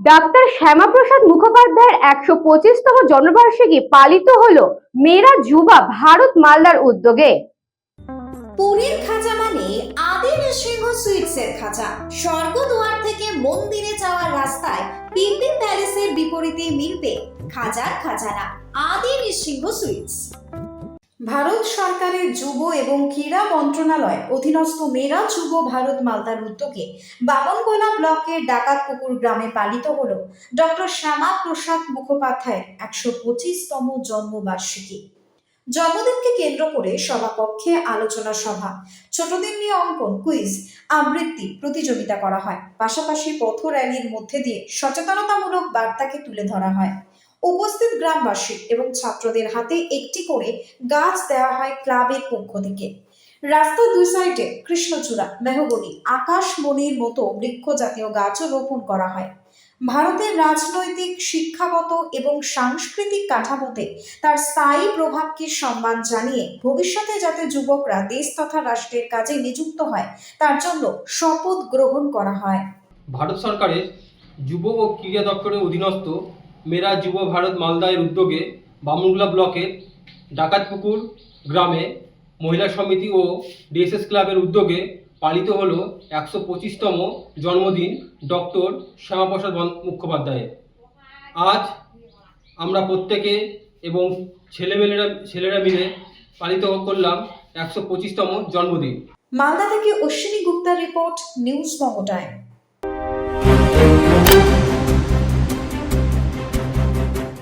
Doctor Shyamaprasad মুখোপাধ্যায়ের একশো পঁচিশতম জন্মবার্ষিকী পালিত হলো মেরা যুবা ভারত মালদার উদ্যোগে। পুরীর খাঁচা মানে আদি নৃসিংহ সুইটসের খাঁচা স্বর্গদুয়ার থেকে মন্দিরে যাওয়ার রাস্তায় পিলপিল প্যালেসের বিপরীতে মিলবে খাজার খাজানা আদি নৃসিংহ সুইটস। ভারত সরকারের যুব এবং ক্রীড়া মন্ত্রণালয় অধীনস্থ মেরা যুব ভারত মালদার উদ্যোগে বামনগোলা ব্লকের ডাকাত ডাকাতপুকুর গ্রামে পালিত হল ডক্টর শ্যামা প্রসাদ মুখোপাধ্যায়ের একশো পঁচিশতম জন্মবার্ষিকী। জন্মদিনকে কেন্দ্র করে সভাপক্ষে আলোচনা সভা, ছোটদের নিয়ে অঙ্কন, কুইজ, আবৃত্তি, প্রতিযোগিতা করা হয়। পাশাপাশি পথ র্যালির মধ্যে দিয়ে সচেতনতামূলক বার্তাকে তুলে ধরা হয়। উপস্থিত গ্রামবাসী এবং ছাত্রদের হাতে একটি করে গাছ দেওয়া হয় ক্লাবের পক্ষ থেকে। রাস্তার দুই সাইডে কৃষ্ণচূড়া, মেহগনি আকাশমণির মতো বৃক্ষ জাতীয় গাছও রোপণ করা হয়। ভারতের রাজনৈতিক, শিক্ষাগত এবং সাংস্কৃতিক কাঠামোতে তার স্থায়ী প্রভাবকে সম্মান জানিয়ে ভবিষ্যতে যাতে যুবকরা দেশ তথা রাষ্ট্রের কাজে নিযুক্ত হয়, তার জন্য শপথ গ্রহণ করা হয়। ভারত সরকারের যুব ও ক্রীড়া দপ্তরের অধীনস্থ মেরা যুব ভারত মালদায়ের উদ্যোগে বামুনগুলা ব্লকের ডাকাতপুকুর গ্রামে মহিলা সমিতি ও ডিএসএস ক্লাবের উদ্যোগে পালিত হলো একশো পঁচিশতম জন্মদিন ডক্টর শ্যামাপ্রসাদ মুখোপাধ্যায়ের। আজ আমরা প্রত্যেকে এবং ছেলেমেয়েরা ছেলেরা মিলে পালিত করলাম একশো পঁচিশতম জন্মদিন। মালদা থেকে অশ্বিনী গুপ্তার রিপোর্ট, নিউজ টাইম